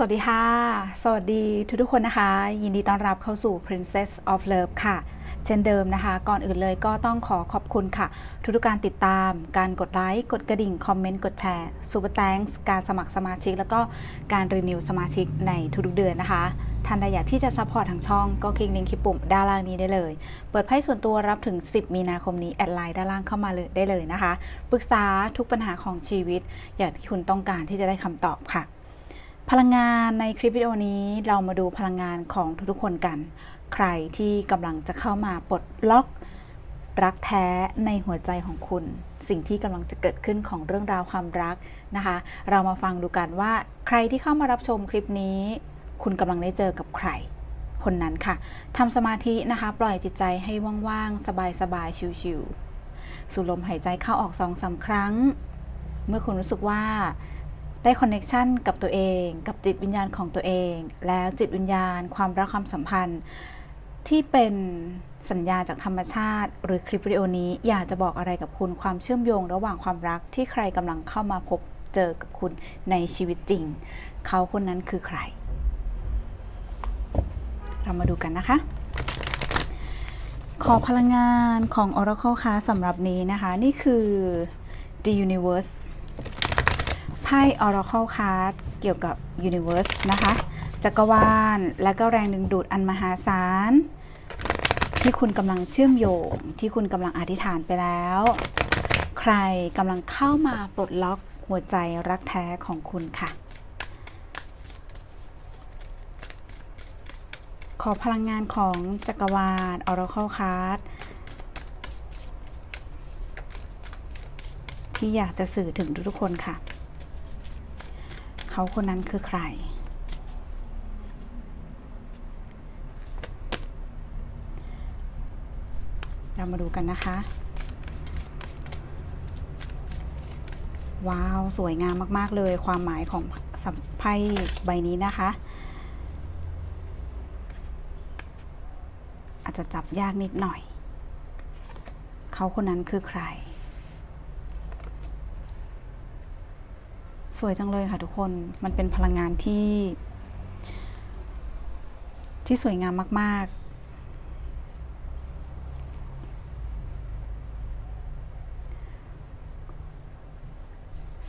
สวัสดีค่ะ สวัสดีทุกทุกคนนะคะ ยินดีต้อนรับเข้าสู่ Princess of Love ค่ะ เช่นเดิมนะคะ ก่อนอื่นเลยก็ต้องขอขอบคุณค่ะ ทุกๆกการติดตาม การกดไลค์ กดกระดิ่ง คอมเมนต์ กดแชร์ Super Thanks การสมัครสมาชิก แล้วก็การรีนิวสมาชิกในทุกๆเดือนนะคะท่านใดอยากที่จะซัพพอร์ตทางช่องก็คลิกลิงก์ที่ปุ่มด้านล่างนี้ได้เลย เปิดไพ่ส่วนตัวรับถึง 10 มีนาคมนี้ แอดไลน์ด้านล่างเข้ามาเลยได้เลยนะคะ ปรึกษาทุกปัญหาของชีวิต อย่างที่คุณต้องการที่จะได้คำตอบค่ะ พลังงานในคลิปวิดีโอนี้เรามาดูพลังงานของทุกๆคนกัน ใครที่กำลังจะเข้ามาปลดล็อกรักแท้ในหัวใจของคุณ สิ่งที่กำลังจะเกิดขึ้นของเรื่องราวความรักนะคะ เรามาฟังดูกันว่าใครที่เข้ามารับชมคลิปนี้ คุณกำลังได้เจอกับใคร คนนั้นค่ะทำสมาธินะคะ ปล่อยจิตใจให้ว่างๆ สบายๆ ชิวๆสูดลมหายใจเข้าออกสองสามครั้ง เมื่อคุณรู้สึกว่า ได้คอนเน็ชันกับตัวเอง กับจิตวิญญาณของตัวเอง แล้วจิตวิญญาณ ความรักความสัมพันธ์ ที่เป็นสัญญาจากธรรมชาติ หรือคลิปวิดีโอนี้อยากจะบอกอะไรกับคุณความเชื่อมโยงระหว่างความรักที่ใครกำลังเข้ามาพบเจอกับคุณในชีวิตจริง เขาคนนั้นคือใคร เรามาดูกันนะคะ ขอพลังงานของ Oracle ค่ะสำหรับนี้นะคะ นี่คือ The Universe ไพ่ Oracle Card เกี่ยวกับ Universe นะคะ จักรวาล และก็แรงดึงดูดอันมหาศาล ที่คุณกำลังเชื่อมโยง ที่คุณกำลังอธิษฐานไปแล้ว ใครกำลังเข้ามาปลดล็อกหัวใจรักแท้ของคุณค่ะ ขอพลังงานของจักรวาล Oracle Card ที่อยากจะสื่อถึงทุกๆคนค่ะ เขาคนนั้นคือใคร เรามาดูกันนะคะ ว้าว สวยงามมาก ๆ เลยความหมายของสัมไพ่ใบนี้นะคะ อาจจะจับยากนิดหน่อย เขาคนนั้นคือใคร สวยจังเลยค่ะทุกคน มันเป็นพลังงานที่ ที่สวยงามมาก ๆ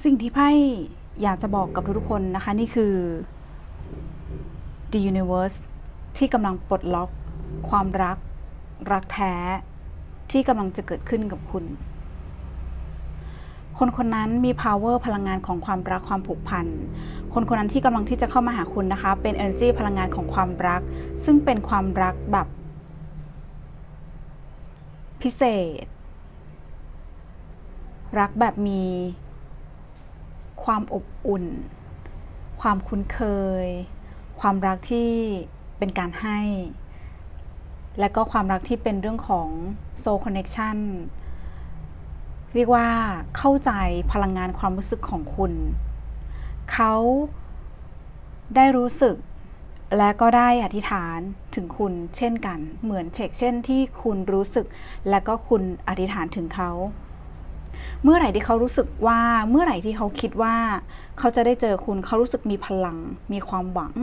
สิ่งที่ไพ่อยากจะบอกกับทุกๆคนนะคะ นี่คือ The Universe ที่กำลังปลดล็อกความรัก รักแท้ที่กำลังจะเกิดขึ้นกับคุณ คนคนนั้นมี power พลังงานของความรักความผูกพัน คนคนนั้นที่กำลังที่จะเข้ามาหาคุณนะคะ เป็น energy พลังงานของความรัก ซึ่งเป็นความรักแบบ พิเศษ รักแบบมี ความอบอุ่น ความคุ้นเคย ความรักที่เป็นการให้ และก็ความรักที่เป็นเรื่องของ soul connection เรียกว่าเข้าใจพลังงานความรู้สึกของคุณ เขาได้รู้สึกและก็ได้อธิษฐานถึงคุณเช่นกัน เหมือนเชกเช่นที่คุณรู้สึก และก็คุณอธิษฐานถึงเขา เมื่อไหร่ที่เขารู้สึกว่าเมื่อไหร่ที่เขาคิดว่า เขาจะได้เจอคุณเขารู้สึกมีพลัง มีความหวัง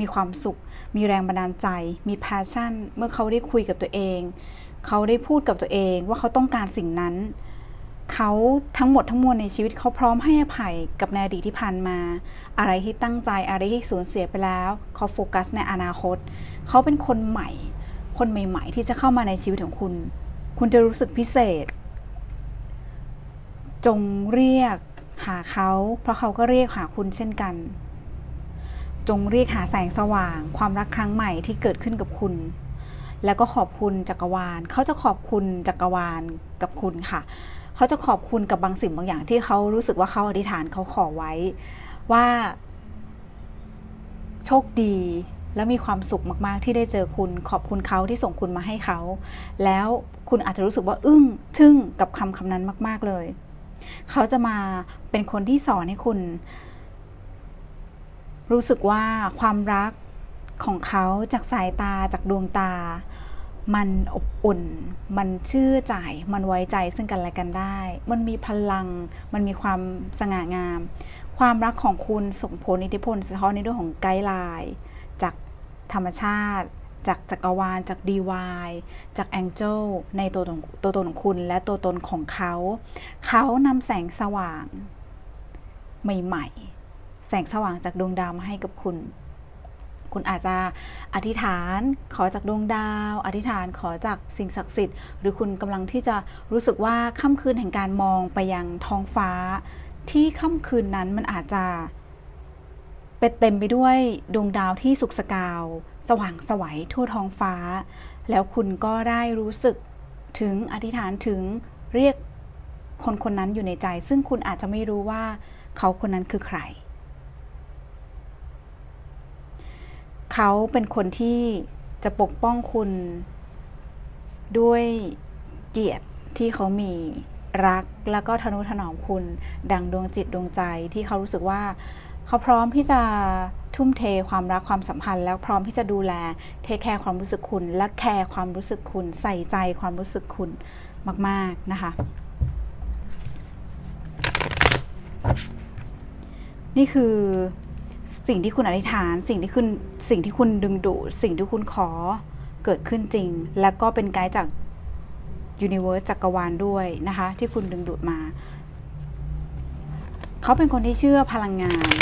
มีความสุข มีแรงบันดาลใจ มี passion เมื่อเขาได้คุยกับตัวเอง เขาได้พูดกับตัวเองว่าเขาต้องการสิ่งนั้น เขาทั้งหมดทั้งมวลในชีวิตเขาพร้อมให้อภัยกับในอดีตที่ผ่านมา อะไรที่ตั้งใจอะไรที่สูญเสียไปแล้วเขาโฟกัสในอนาคต เขาเป็นคนใหม่ คนใหม่ ๆ ที่จะเข้ามาในชีวิตของคุณ คุณจะรู้สึกพิเศษ จงเรียกหาเขา เพราะเขาก็เรียกหาคุณเช่นกัน จงเรียกหาแสงสว่าง ความรักครั้งใหม่ที่เกิดขึ้นกับคุณแล้วก็ขอบคุณจักรวาล เขาจะขอบคุณจักรวาลกับคุณค่ะ เขาจะขอบคุณกับบางสิ่งบางอย่างที่เขารู้สึกว่าเขาอธิษฐานเขาขอไว้ ว่า โชคดีและมีความสุขมาก ๆ ที่ได้เจอคุณขอบคุณเขาที่ส่งคุณมาให้เขา แล้วคุณอาจจะรู้สึกว่าอึ้งทึ่งกับคำคำนั้นมาก ๆ เลย เขาจะมาเป็นคนที่สอนให้คุณ รู้สึกว่าความรักของเขาจากสายตาจากดวงตา มันอบอุ่น มันเชื่อใจ มันไว้ใจซึ่งกันและกันได้ มันมีพลัง มันมีความสง่างาม ความรักของคุณส่งผลอิทธิพลสะท้อนในเรื่องของไกด์ไลน์จากธรรมชาติ จากจักรวาล จากดีวายจากแองเจิลในตัวตนตัวตนของคุณและตัวตนของเขา เขานำแสงสว่าง ใหม่ ๆ แสงสว่างจากดวงดาวมาให้กับคุณ คุณอาจจะอธิษฐานขอจากดวงดาว อธิษฐานขอจากสิ่งศักดิ์สิทธิ์ หรือคุณกำลังที่จะรู้สึกว่าค่ำคืนแห่งการมองไปยังท้องฟ้า ที่ค่ำคืนนั้นมันอาจจะเป็นเต็มไปด้วยดวงดาวที่สุกสกาว สว่างสวัยทั่วท้องฟ้า แล้วคุณก็ได้รู้สึกถึงอธิษฐานถึงเรียกคนคนนั้นอยู่ในใจ ซึ่งคุณอาจจะไม่รู้ว่าเขาคนนั้นคือใคร เขาเป็นคนที่จะปกป้องคุณด้วยเกียรติที่เขามีรักแล้วก็ทนุถนอมคุณ ดังดวงจิตดวงใจที่เขารู้สึกว่า เขาพร้อมที่จะทุ่มเทความรักความสัมพันธ์ แล้วพร้อมที่จะดูแลเทคแคร์ความรู้สึกคุณ และแคร์ความรู้สึกคุณ ใส่ใจความรู้สึกคุณมาก ๆ นะคะ นี่คือ สิ่งที่คุณอธิษฐาน สิ่งที่คุณสิ่งที่คุณดึงดูดสิ่งที่คุณขอเกิดขึ้นจริง แล้วก็เป็นไกด์จากยูนิเว r ร์สจักรวาลด้วยนะคะ ที่คุณดึงดูดมา เขาเป็นคนที่เชื่อพลังงาน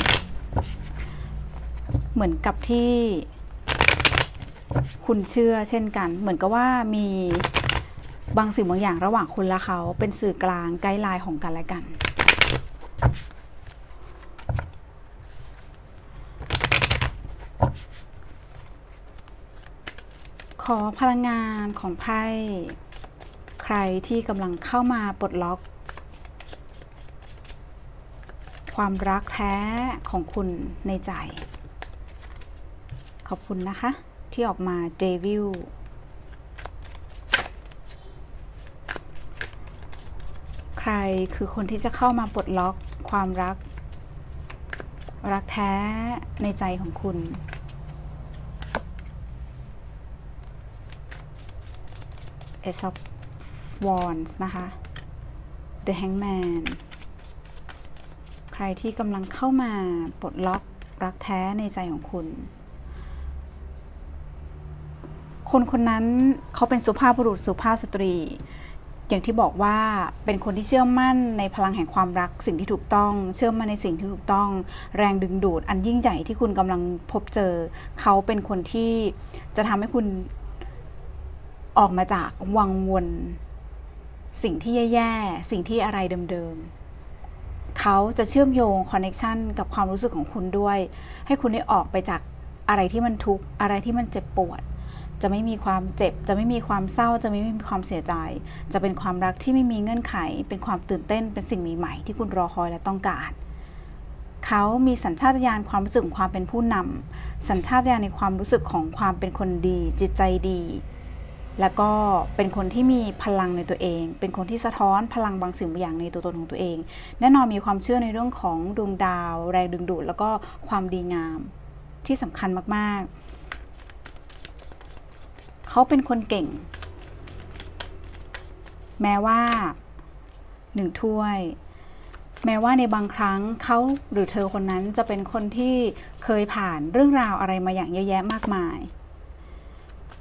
เหมือนกับที่คุณเชื่อเช่นกัน เหมือนกับว่ามีบางสิ่งบางอย่างระหว่างคุณและเขาเป็นสื่อกลางไกด์ไลน์ของกันและกัน ขอพลังงานของไพ่ใครที่กำลังเข้ามาปลดล็อก ความรักแท้ของคุณในใจ ขอบคุณนะคะ ที่ออกมาเดวิลใครคือคนที่จะเข้ามาปลดล็อกความรัก รักแท้ในใจของคุณ Ace of Wands นะคะ The Hangman ใครที่กำลังเข้ามาปลดล็อกรักแท้ในใจของคุณ คนคนนั้นเขาเป็นสุภาพบุรุษสุภาพสตรี อย่างที่บอกว่าเป็นคนที่เชื่อมั่นในพลังแห่งความรักสิ่งที่ถูกต้อง เชื่อมั่นในสิ่งที่ถูกต้อง แรงดึงดูด อันยิ่งใหญ่ที่คุณกำลังพบเจอ เขาเป็นคนที่จะทำให้คุณ ออกมาจากวังวน สิ่งที่แย่ๆ สิ่งที่อะไรเดิมๆ เขาจะเชื่อมโยงคอนเน็ชันกับความรู้สึกของคุณด้วย ให้คุณได้ออกไปจากอะไรที่มันทุกข์ อะไรที่มันเจ็บปวด จะไม่มีความเจ็บ จะไม่มีความเศร้า จะไม่มีความเสียใจ จะเป็นความรักที่ไม่มีเงื่อนไข เป็นความตื่นเต้น เป็นสิ่งใหม่ๆ ที่คุณรอคอยและต้องการเขามีสัญชาตญาณความรู้สึกของความเป็นผู้นำสัญชาตญาณในความรู้สึกของความเป็นคนดี จิตใจดี แล้วก็เป็นคนที่มีพลังในตัวเอง เป็นคนที่สะท้อนพลังบางสิ่งบางอย่างในตัวตนของตัวเอง แน่นอนมีความเชื่อในเรื่องของดวงดาว แรงดึงดูด แล้วก็ความดีงามที่สำคัญมากๆ เขาเป็นคนเก่ง แม้ว่าหนึ่งถ้วย แม้ว่าในบางครั้งเขาหรือเธอคนนั้นจะเป็นคนที่เคยผ่านเรื่องราวอะไรมาอย่างเยอะแยะมากมาย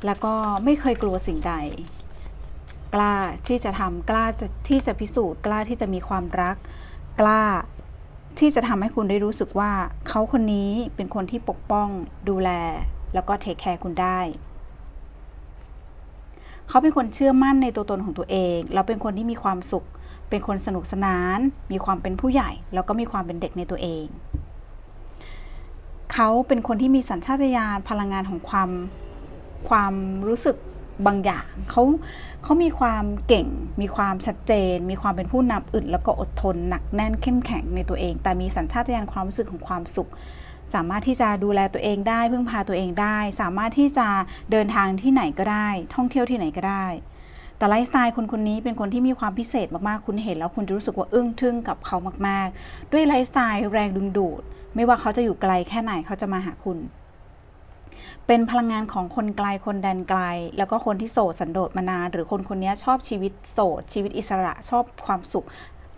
แล้วก็ไม่เคยกลัวสิ่งใด กล้าที่จะทำกล้าที่จะพิสูจน์ กล้าที่จะมีความรัก กล้าที่จะทำให้คุณได้รู้สึกว่าเขาคนนี้เป็นคนที่ปกป้องดูแล แล้วก็เทคแคร์คุณได้เขาเป็นคนเชื่อมั่นในตัวตนของตัวเองแล้วเป็นคนที่มีความสุข เป็นคนสนุกสนาน มีความเป็นผู้ใหญ่ แล้วก็มีความเป็นเด็กในตัวเอง เขาเป็นคนที่มีสัญชาตญาณพลังงานของความ ความรู้สึกบางอย่างเขาเขามีความเก่ง มีความชัดเจน มีความเป็นผู้นำอึดแล้วก็อดทนหนักแน่นเข้มแข็งในตัวเอง แต่มีสัญชาตญาณความรู้สึกของความสุข สามารถที่จะดูแลตัวเองได้พึ่งพาตัวเองได้ สามารถที่จะเดินทางที่ไหนก็ได้ ท่องเที่ยวที่ไหนก็ได้ แต่ไลฟ์สไตล์คนคนนี้เป็นคนที่มีความพิเศษมากๆ คุณเห็นแล้วคุณจะรู้สึกว่าอึ้งทึ่งกับเขามากๆ ด้วยไลฟ์สไตล์แรงดึงดูด ไม่ว่าเขาจะอยู่ไกลแค่ไหนเขาจะมาหาคุณ เป็นพลังงานของคนไกลคนแดนไกล แล้วก็คนที่โสดสันโดษมานานหรือคนคนนี้ชอบชีวิตโสด ชีวิตอิสระชอบความสุข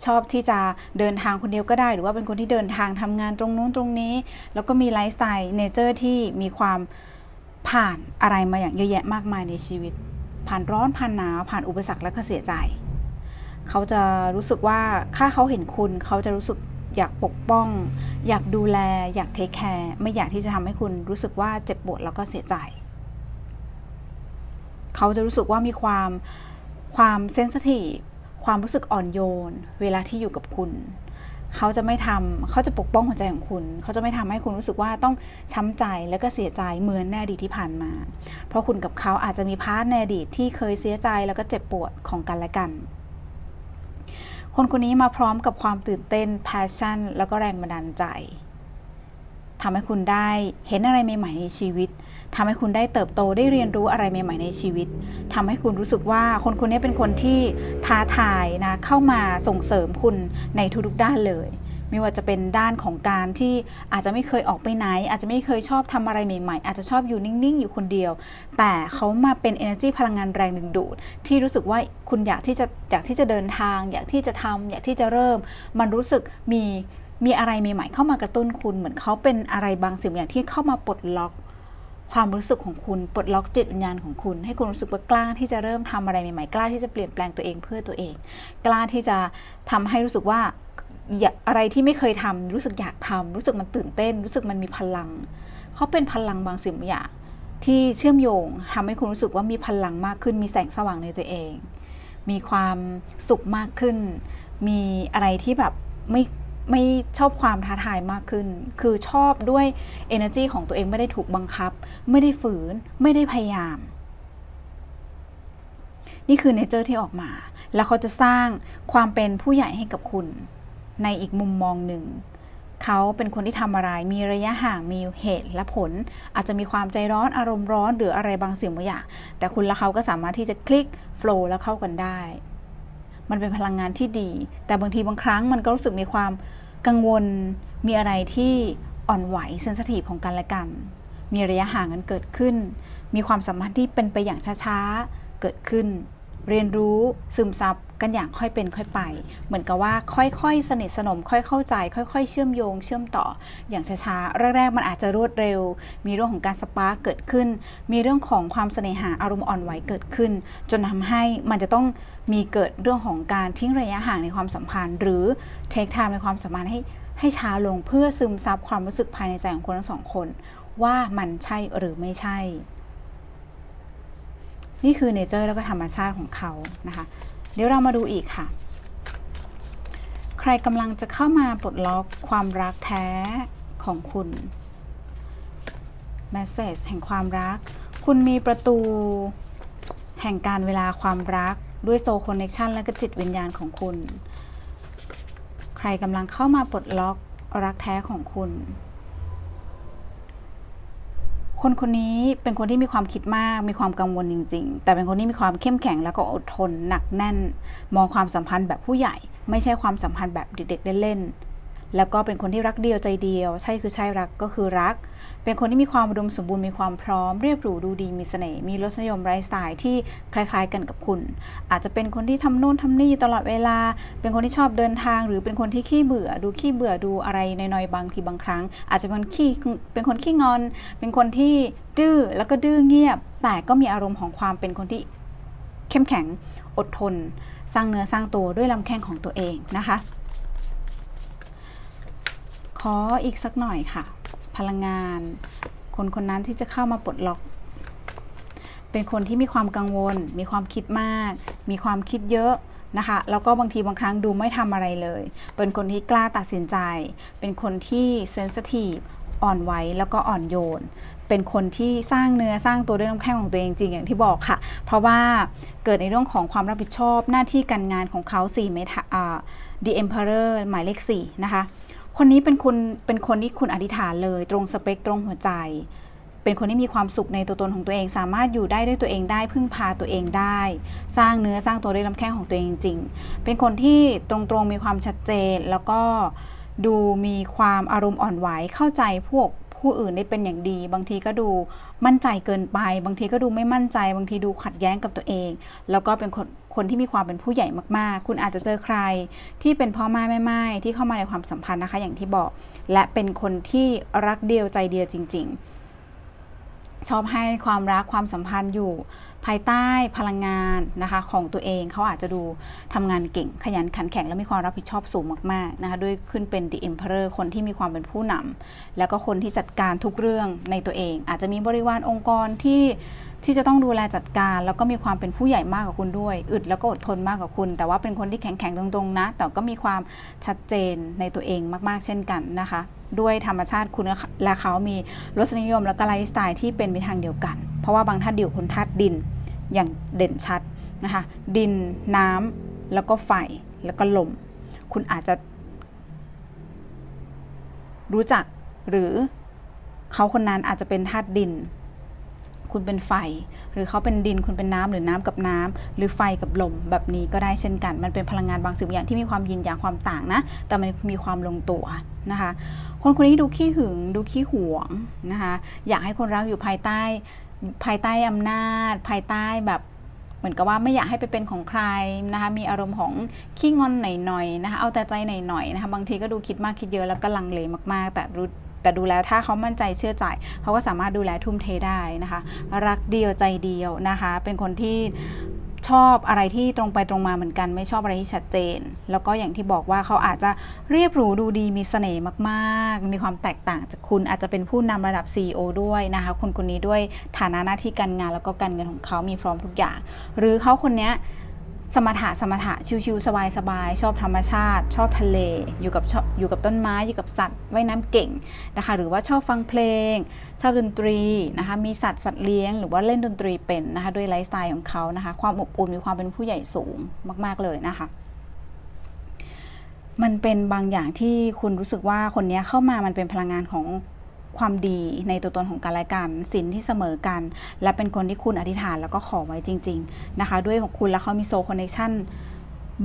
ชอบที่จะเดินทางคนเดียวก็ได้ หรือว่าเป็นคนที่เดินทางทำงานตรงนู้นตรงนี้ แล้วก็มีไลฟ์สไตล์เนเจอร์ที่มีความผ่านอะไรมาอย่างเยอะแยะมากมายในชีวิต ผ่านร้อนผ่านหนาวผ่านอุปสรรคและก็เสียใจ เขาจะรู้สึกว่าถ้าเขาเห็นคุณเขาจะรู้สึก อยากปกป้อง อยากดูแล อยากเทคแคร์ไม่อยากที่จะทำให้คุณรู้สึกว่าเจ็บปวดแล้วก็เสียใจ เขาจะรู้สึกว่ามีความความเซนซิทีฟความรู้สึกอ่อนโยน เวลาที่อยู่กับคุณ เขาจะไม่ทำเขาจะปกป้องหัวใจของคุณ เขาจะไม่ทำให้คุณรู้สึกว่าต้องช้ำใจแล้วก็เสียใจเหมือนในอดีตที่ผ่านมา เพราะคุณกับเขาอาจจะมีพาร์ทในอดีตที่เคยเสียใจแล้วก็เจ็บปวดของกันและกัน คนคนนี้มาพร้อมกับความตื่นเต้น passion แล้วก็แรงบันดาลใจทำให้คุณได้เห็นอะไรใหม่ ๆ ในชีวิตทำให้คุณได้เติบโตได้เรียนรู้อะไรใหม่ ๆ ในชีวิตทำให้คุณรู้สึกว่าคนคนนี้เป็นคนที่ท้าทายนะเข้ามาส่งเสริมคุณในทุกๆด้านเลย ไม่ว่าจะเป็นด้านของการที่อาจจะไม่เคยออกไปไหน อาจจะไม่เคยชอบทำอะไรใหม่ๆ อาจจะชอบอยู่นิ่งๆ อยู่คนเดียว แต่เขามาเป็น energy พลังงานแรงดึงดูด ที่รู้สึกว่าคุณอยากที่จะอยากที่จะเดินทาง อยากที่จะทำอยากที่จะเริ่ม มันรู้สึกมีมีอะไรใหม่ๆเข้ามากระตุ้นคุณเหมือนเขาเป็นอะไรบางสิ่งอย่างที่เข้ามาปลดล็อกความรู้สึกของคุณปลดล็อกจิตวิญญาณของคุณ ให้คุณรู้สึกว่ากล้าที่จะเริ่มทำอะไรใหม่ๆกล้าที่จะเปลี่ยนแปลงตัวเองเพื่อตัวเอง กล้าที่จะทำให้รู้สึกว่า อะไรที่ไม่เคยทำรู้สึกอยากทำรู้สึกมันตื่นเต้น รู้สึกมันมีพลัง เขาเป็นพลังบางสิ่งบางอย่างที่เชื่อมโยงทำให้คุณรู้สึกว่ามีพลังมากขึ้น มีแสงสว่างในตัวเอง มีความสุขมากขึ้น มีอะไรที่แบบไม่ไม่ชอบความท้าทายมากขึ้น คือชอบด้วย energy ของตัวเองไม่ได้ถูกบังคับ ไม่ได้ฝืน ไม่ได้พยายาม นี่คือเนเจอร์ที่ออกมา แล้วเขาจะสร้างความเป็นผู้ใหญ่ให้กับคุณ ในอีกมุมมองหนึ่ง เขาเป็นคนที่ทำอะไร มีระยะห่าง มีเหตุและผล อาจจะมีความใจร้อน อารมณ์ร้อน หรืออะไรบางสิ่งบางอย่าง แต่คุณและเขาก็สามารถที่จะคลิกโฟล์แล้วเข้ากันได้ มันเป็นพลังงานที่ดี แต่บางทีบางครั้งมันก็รู้สึกมีความกังวล มีอะไรที่อ่อนไหวเซนสทีฟของกันและกัน มีระยะห่างกันเกิดขึ้น มีความสัมพันธ์ที่เป็นไปอย่างช้าๆ เกิดขึ้น เรียนรู้ซึมซับกันอย่างค่อยเป็นค่อยไป เหมือนกับว่าค่อยๆ สนิทสนม ค่อยเข้าใจ ค่อย ๆ เชื่อมโยง เชื่อมต่ออย่างช้าๆแรกๆ มันอาจจะรวดเร็ว มีเรื่องของการสปาร์กเกิดขึ้น มีเรื่องของความเสน่หาอารมณ์อ่อนไหวเกิดขึ้น จนทำให้มันจะต้องมีเกิดเรื่องของการทิ้งระยะห่างในความสัมพันธ์ หรือเทคไทม์ในความสัมพันธ์ให้ให้ช้าลงเพื่อซึมซับความรู้สึกภายในใจของคนทั้งสองคน ว่ามันใช่หรือไม่ใช่ นี่คือเนเจอร์แล้วก็ธรรมชาติของเขานะคะ เดี๋ยวเรามาดูอีกค่ะ ใครกำลังจะเข้ามาปลดล็อกความรักแท้ของคุณ Message แห่งความรัก คุณมีประตู แห่งการเวลาความรักด้วยโซคอนเน c ชันและก็จิตวิญญาณของคุณ ใครกำลังเข้ามาปลดล็อกรักแท้ของคุณ คนคนนี้เป็นคนที่มีความคิดมาก มีความกังวลจริง ๆ แต่เป็นคนที่มีความเข้มแข็งแล้วก็อดทนหนักแน่น มองความสัมพันธ์แบบผู้ใหญ่ ไม่ใช่ความสัมพันธ์แบบเด็กๆเล่นๆ แล้วก็เป็นคนที่รักเดียวใจเดียว ใช่คือใช่รักก็คือรัก เป็นคนที่มีความอุดมสมบูรณ์มีความพร้อมเรียบหรูดูดีมีเสน่ห์มีรสนิยมไลฟ์สไตล์ที่คล้ายๆ กันกับคุณ อาจจะเป็นคนที่ทำโน่นทำนี่ตลอดเวลา เป็นคนที่ชอบเดินทาง หรือเป็นคนที่ขี้เบื่อ ดูขี้เบื่อดูอะไรน้อยๆบางทีบางครั้ง อาจจะเป็นคนขี้เป็นคนขี้งอน เป็นคนที่ดื้อแล้วก็ดื้อเงียบ แต่ก็มีอารมณ์ของความเป็นคนที่เข้มแข็งอดทน สร้างเนื้อสร้างตัวด้วยลำแข้งของตัวเองนะคะ ขออีกสักหน่อยค่ะ พลังงาน คนคนนั้นที่จะเข้ามาปลดล็อก เป็นคนที่มีความกังวล มีความคิดมาก มีความคิดเยอะนะคะแล้วก็บางทีบางครั้งดูไม่ทำอะไรเลย เป็นคนที่กล้าตัดสินใจ เป็นคนที่เซนซิทีฟอ่อนไหวแล้วก็อ่อนโยน เป็นคนที่สร้างเนื้อสร้างตัวด้วยน้ำแข็งของตัวเองจริงอย่างที่บอกค่ะ เพราะว่าเกิดในเรื่องของความรับผิดชอบหน้าที่การงานของเขา4เมตาอ่า The Emperor หมายเลข4นะคะ คนนี้เป็นคนเป็นคนที่คุณอธิษฐานเลย ตรงสเปคตรงหัวใจ เป็นคนที่มีความสุขในตัวตนของตัวเอง สามารถอยู่ได้ด้วยตัวเองได้ พึ่งพาตัวเองได้ สร้างเนื้อสร้างตัวด้วยลำแข้งของตัวเองจริง เป็นคนที่ตรงๆมีความชัดเจน แล้วก็ดูมีความอารมณ์อ่อนไหวเข้าใจพวกพคู่อื่นได้เป็นอย่างดี บางทีก็ดูมั่นใจเกินไป บางทีก็ดูไม่มั่นใจ บางทีดูขัดแย้งกับตัวเอง แล้วก็เป็นคน คนที่มีความเป็นผู้ใหญ่มากๆ คุณอาจจะเจอใครที่เป็นพ่อแม่แม่ไม้ที่เข้ามาในความสัมพันธ์นะคะ อย่างที่บอก และเป็นคนที่รักเดียวใจเดียวจริง ๆ ชอบให้ความรักความสัมพันธ์อยู่ภายใต้พลังงานนะคะของตัวเองเขาอาจจะดูทำงานเก่งขยันขันแข็งและมีความรับผิดชอบสูงมากๆนะคะด้วยขึ้นเป็น The Emperor คนที่มีความเป็นผู้นำแล้วก็คนที่จัดการทุกเรื่องในตัวเอง อาจจะมีบริวารองค์กรที่ ที่จะต้องดูแลจัดการ แล้วก็มีความเป็นผู้ใหญ่มากกว่าคุณด้วย อึดแล้วก็อดทนมากกว่าคุณ แต่ว่าเป็นคนที่แข็งแข็งๆตรงๆนะ แต่ก็มีความชัดเจนในตัวเองมากๆ เช่นกันนะคะ ด้วยธรรมชาติคุณและเขามีรสนิยมและก็ไลฟ์สไตล์ที่เป็นไปทางเดียวกัน เพราะว่าบางท่านดิวคนธาตุดินอย่างเด่นชัดนะคะ ดินน้ำแล้วก็ไฟแล้วก็ลม คุณอาจจะรู้จักหรือเขาคนนั้นอาจจะเป็นธาตุดิน คุณเป็นไฟ หรือเขาเป็นดินคุณเป็นน้ำหรือน้ำกับน้ำหรือไฟกับลมแบบนี้ก็ได้เช่นกัน มันเป็นพลังงานบางสิ่งบางอย่างที่มีความยินอย่างความต่างนะ แต่มันมีความลงตัวนะคะ คนคนนี้ดูขี้หึงดูขี้หวงนะคะอยากให้คนรักอยู่ภายใต้ภายใต้อำนาจ ภายใต้แบบเหมือนกับว่าไม่อยากให้ไปเป็นของใครนะคะ มีอารมณ์ของขี้งอนหน่อยๆนะคะ เอาแต่ใจหน่อยๆนะคะ บางทีก็ดูคิดมากคิดเยอะแล้วก็ลังเลมากๆ แต่รู้ แต่ดูแล้วถ้าเขามั่นใจเชื่อใจ เขาก็สามารถดูแลทุ่มเทได้นะคะ รักเดียวใจเดียวนะคะ เป็นคนที่ชอบอะไรที่ตรงไปตรงมาเหมือนกัน ไม่ชอบอะไรที่ชัดเจน แล้วก็อย่างที่บอกว่าเขาอาจจะเรียบหรูดูดีมีเสน่ห์มากๆ มีความแตกต่างจากคุณอาจจะเป็นผู้นำระดับ CEO ด้วยนะคะ คนคนนี้ด้วยฐานะหน้าที่การงานแล้วก็การเงินของเขามีพร้อมทุกอย่าง หรือเขาคนนี้ สมถะสมถะชิวๆสบายๆชอบธรรมชาติ ชอบทะเล อยู่กับชอบอยู่กับต้นไม้อยู่กับสัตว์ว่ายน้ำเก่งนะคะหรือว่าชอบฟังเพลง ชอบดนตรีนะคะมีสัตว์สัตว์เลี้ยง หรือว่าเล่นดนตรีเป็นนะคะด้วยไลฟ์สไตล์ของเขานะคะความอบอุ่นมีความเป็นผู้ใหญ่สูงมาก ๆเลยนะคะมันเป็นบางอย่างที่คุณรู้สึกว่าคนนี้เข้ามามันเป็นพลังงานของ ความดีในตัวตนของกันและกันสินที่เสมอกัน และเป็นคนที่คุณอธิษฐานแล้วก็ขอไว้จริง ๆ นะคะ ด้วยของคุณแล้วเขามีโซคอนเนคชั่น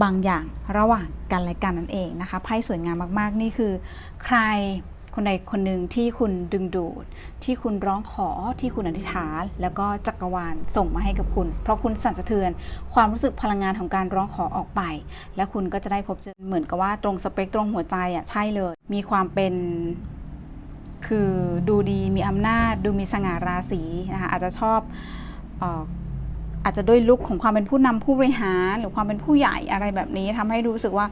บางอย่างระหว่างกันและกันนั่นเองนะคะไพ่สวยงามมากๆ นี่คือ ใครคนใดคนหนึ่งที่คุณดึงดูด ที่คุณร้องขอที่คุณอธิษฐาน แล้วก็จักรวาลส่งมาให้กับคุณ เพราะคุณสั่นสะเทือน ความรู้สึกพลังงานของการร้องขอออกไป และคุณก็จะได้พบเจอเหมือนกับว่าตรงสเปคตรงหัวใจอะใช่เลย มีความเป็น คือดูดีมีอำนาจ ดูมีสง่าราศีนะคะอาจจะชอบเอ่ออาจจะด้วยลุคของความเป็นผู้นำผู้บริหาร หรือความเป็นผู้ใหญ่อะไรแบบนี้ทำให้รู้สึกว่า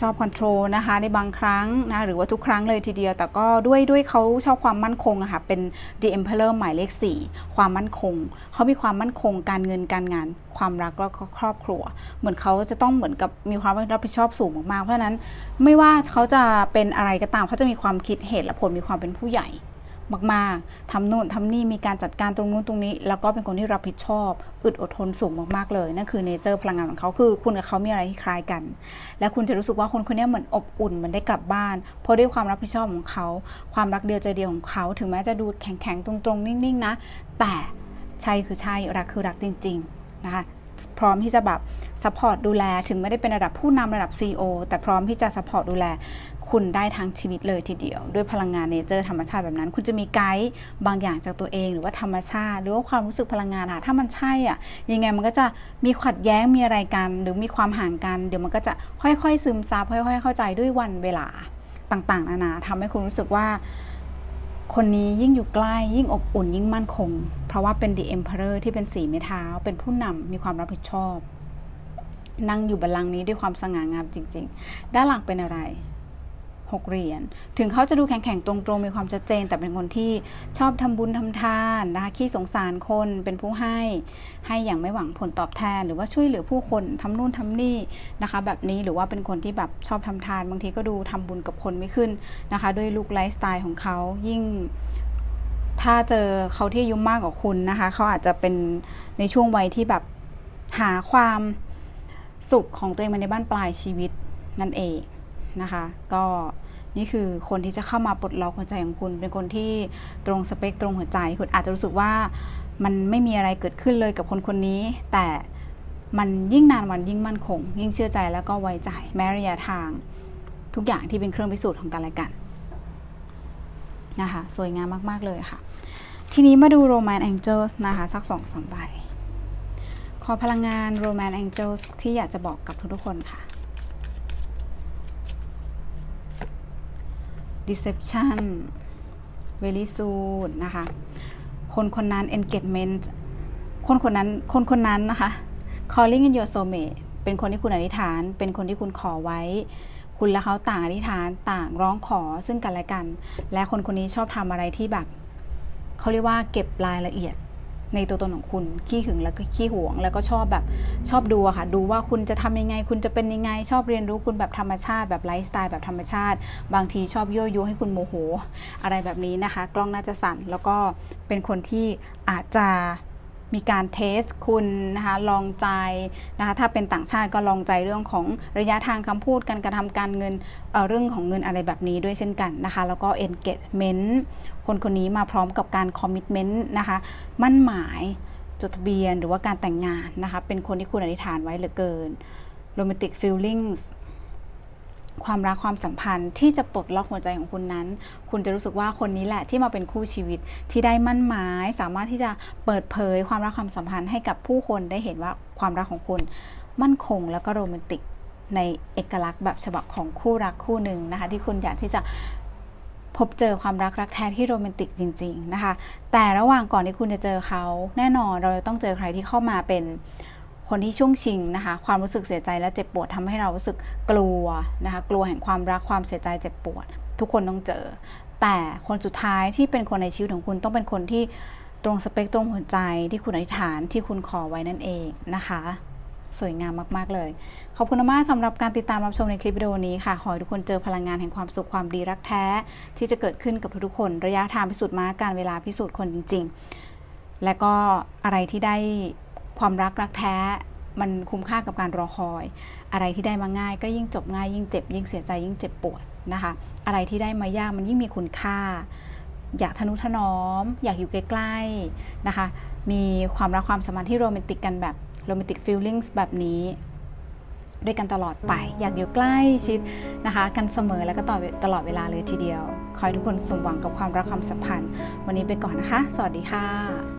ชอบคอนโทรลนะคะในบางครั้งนะหรือว่าทุกครั้งเลยทีเดียว แต่ก็ด้วยด้วยเขาชอบความมั่นคงอะค่ะเป็น The Emperor หมายเลข 4 ความมั่นคง เขามีความมั่นคงการเงินการงาน ความรักแล้วก็ครอบครัว เหมือนเขาจะต้องเหมือนกับมีความรับผิดชอบสูงมากๆเพราะฉะนั้นไม่ว่าเขาจะเป็นอะไรก็ตามเขาจะมีความคิดเหตุและผลมีความเป็นผู้ใหญ่ มากๆทำนู่นทำนี่มีการจัดการตรงนู้นตรงนี้ แล้วก็เป็นคนที่รับผิดชอบ อึดอดทนสูงมากๆเลย นั่นคือเนเจอร์พลังงานของเขาคือ คุณกับเขามีอะไรที่คล้ายกัน และคุณจะรู้สึกว่าคนคนนี้เหมือนอบอุ่นเหมือนได้กลับบ้าน เพราะด้วยความรับผิดชอบของเขา ความรักเดียวใจเดียวของเขา ถึงแม้จะดูแข็งๆตรงๆ นิ่งๆนะ แต่ใช่คือใช่รักคือรักจริง ๆ นะคะพร้อมที่จะแบบซัพพอร์ตดูแล ถึงไม่ได้เป็นระดับผู้นำระดับ CEO แต่พร้อมที่จะซัพพอร์ตดูแล คุณได้ทั้งชีวิตเลยทีเดียว ด้วยพลังงานเนเจอร์ธรรมชาติแบบนั้น คุณจะมีไกด์บางอย่างจากตัวเอง หรือว่าธรรมชาติ หรือว่าความรู้สึกพลังงานอะถ้ามันใช่อะยังไงมันก็จะมีขัดแย้งมีอะไรกัน หรือมีความห่างกัน เดี๋ยวมันก็จะค่อยๆ ซึมซับค่อย ๆ เข้าใจด้วยวันเวลาต่างๆนานาทำให้คุณรู้สึกว่าคนนี้ยิ่งอยู่ใกล้ยิ่งอบอุ่นยิ่งมั่นคง เพราะว่าเป็น The Emperor ที่เป็นสีไม้เท้า เป็นผู้นำมีความรับผิดชอบ นั่งอยู่บัลลังก์นี้ด้วยความสง่างามจริง ๆ ด้านหลังเป็นอะไร หกเหรียญ ถึงเขาจะดูแข็งๆ ตรงๆ มีความชัดเจน แต่เป็นคนที่ชอบทำบุญทำทานนะคะขี้สงสารคน เป็นผู้ให้ ให้อย่างไม่หวังผลตอบแทน หรือว่าช่วยเหลือผู้คนทำนู่นทำนี่นะคะ แบบนี้ หรือว่าเป็นคนที่แบบชอบทำทาน บางทีก็ดูทำบุญกับคนไม่ขึ้นนะคะ ด้วยลุคไลฟ์สไตล์ของเขายิ่งถ้าเจอเขาที่อายุมากกว่าคุณนะคะ เขาอาจจะเป็นในช่วงวัยที่แบบหาความสุขของตัวเองมาในบ้านปลายชีวิตนั่นเอง นะคะ ก็นี่คือคนที่จะเข้ามาปลดล็อกหัวใจของคุณ เป็นคนที่ตรงสเปคตรงหัวใจ คุณอาจจะรู้สึกว่ามันไม่มีอะไรเกิดขึ้นเลยกับคนคนนี้ แต่มันยิ่งนานวันยิ่งมั่นคง ยิ่งเชื่อใจแล้วก็ไว้ใจแม้ระยะทาง ทุกอย่างที่เป็นเครื่องพิสูจน์ของกันและกันนะคะสวยงามมาก ๆ เลยค่ะ ทีนี้มาดู Romance Angels นะคะสักสองสามใบขอพลังงาน Romance Angels ที่อยากจะบอกกับทุกๆคนค่ะ Deception Very soon นะคะ คนคนนั้น engagement คนคนนั้น คนคนนั้นนะคะ calling in your soulmate เป็นคนที่คุณอธิษฐาน เป็นคนที่คุณขอไว้ คุณและเขาต่างอธิษฐาน ต่างร้องขอซึ่งกันและกัน และคนคนนี้ชอบทำอะไรที่แบบเขาเรียกว่าเก็บรายละเอียด ในตัวตนของคุณขี้หึงแล้วก็ขี้หวง แล้วก็ชอบแบบชอบดูอะค่ะ ดูว่าคุณจะทำยังไง คุณจะเป็นยังไง ชอบเรียนรู้คุณแบบธรรมชาติ แบบไลฟ์สไตล์แบบธรรมชาติ บางทีชอบยั่วยุให้คุณโมโห อะไรแบบนี้นะคะ กล้องน่าจะสั่นแล้วก็เป็นคนที่อาจจะ มีการเทสคุณนะคะลองใจนะคะถ้าเป็นต่างชาติก็ลองใจเรื่องของระยะทางคำพูดการกระทำการเงินเอ่อเรื่องของเงินอะไรแบบนี้ด้วยเช่นกันนะคะแล้วก็ engagement คนคนนี้มาพร้อมกับการ commitment นะคะมั่นหมายจดทะเบียนหรือว่าการแต่งงานนะคะเป็นคนที่คุณอธิษฐานไว้เหลือเกิน romantic feelings ความรักความสัมพันธ์ที่จะปลดล็อกหัวใจของคุณนั้น คุณจะรู้สึกว่าคนนี้แหละที่มาเป็นคู่ชีวิตที่ได้มั่นหมาย สามารถที่จะเปิดเผยความรักความสัมพันธ์ให้กับผู้คนได้เห็นว่าความรักของคุณ มั่นคงแล้วก็โรแมนติกในเอกลักษณ์แบบฉบับของคู่รักคู่หนึ่งนะคะ ที่คุณอยากที่จะพบเจอความรักรักแท้ที่โรแมนติกจริง ๆนะคะ แต่ระหว่างก่อนที่คุณจะเจอเขาแน่นอนเราจะต้องเจอใครที่เข้ามาเป็น คนที่ช่วงชิงนะคะ ความรู้สึกเสียใจและเจ็บปวดทำให้เรารู้สึกกลัวนะคะ กลัวแห่งความรักความเสียใจเจ็บปวด ทุกคนต้องเจอ แต่คนสุดท้ายที่เป็นคนในชีวิตของคุณต้องเป็นคนที่ตรงสเปคตรงหัวใจที่คุณอธิษฐานที่คุณขอไว้นั่นเองนะคะ สวยงามมาก ๆ เลย ขอบคุณมากสำหรับการติดตามรับชมในคลิปวิดีโอนี้ค่ะ ขอให้ทุกคนเจอพลังงานแห่งความสุขความดีรักแท้ ที่จะเกิดขึ้นกับทุกๆคน ระยะทางพิสูจน์มาการเวลาพิสูจน์คนจริง ๆ และก็อะไรที่ได้ ความรักรักแท้มันคุ้มค่ากับการรอคอย อะไรที่ได้มาง่ายก็ยิ่งจบง่ายยิ่งเจ็บ ยิ่งเสียใจยิ่งเจ็บปวดนะคะ อะไรที่ได้มายากมันยิ่งมีคุณค่า อยากทนุถนอม อยากอยู่ใกล้ๆนะคะ มีความรักความสัมพันธ์ที่โรแมนติกกันแบบโรแมนติกฟีลลิ่งแบบนี้ ด้วยกันตลอดไป อยากอยู่ใกล้ชิดนะคะ กันเสมอแล้วก็ต่อตลอดเวลาเลยทีเดียว ขอให้ทุกคนสมหวังกับความรักความสัมพันธ์ วันนี้ไปก่อนนะคะ สวัสดีค่ะ